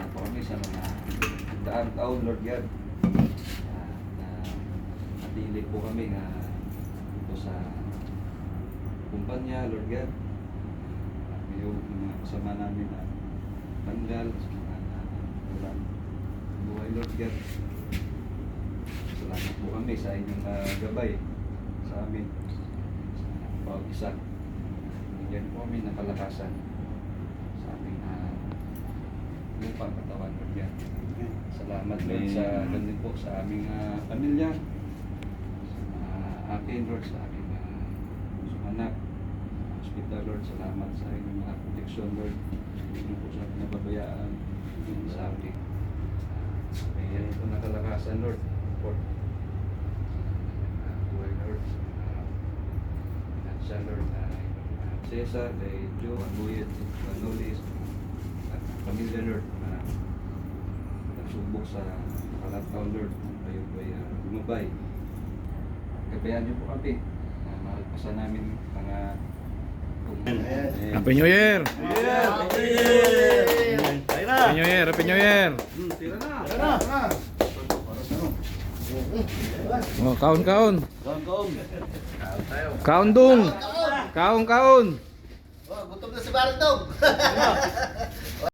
na po kami sa mga daang taon, Lord God. Ah, na natili po kami na ito sa kumpanya, Lord God. At yung mga kasama namin na tanggal sa mga walang buhay, Lord God. Salamat po kami sa inyong ah, gabay sa amin. Sa bawat isa. Bigyan po kami ng kalakasan sa aming uh, lupang katawan, Lord God. Salamat Lord sa ganun po sa aming ah, pamilya. Sa akin, Lord, sa aking uh, anak. Hospital, Lord, salamat sa inyong mga protection, Lord. Hindi po sa pinababayaan sa akin. Kaya ito na kalakasan, Lord. For buhay, Lord. At siya, Lord, Cesar, kay Joe, Abuyet, Manolis, at pamilya, Lord, na nagsubok sa kalataw, Lord. Kayo po ay uh, lumabay. Gabayaan niyo po kami. Uh, malagpasan namin mga Happy New Year! Happy New Year! Happy New Year! Oh, kaon kaon. Kaon dong. Kaon kaon. Oh, gutom na si Bartong.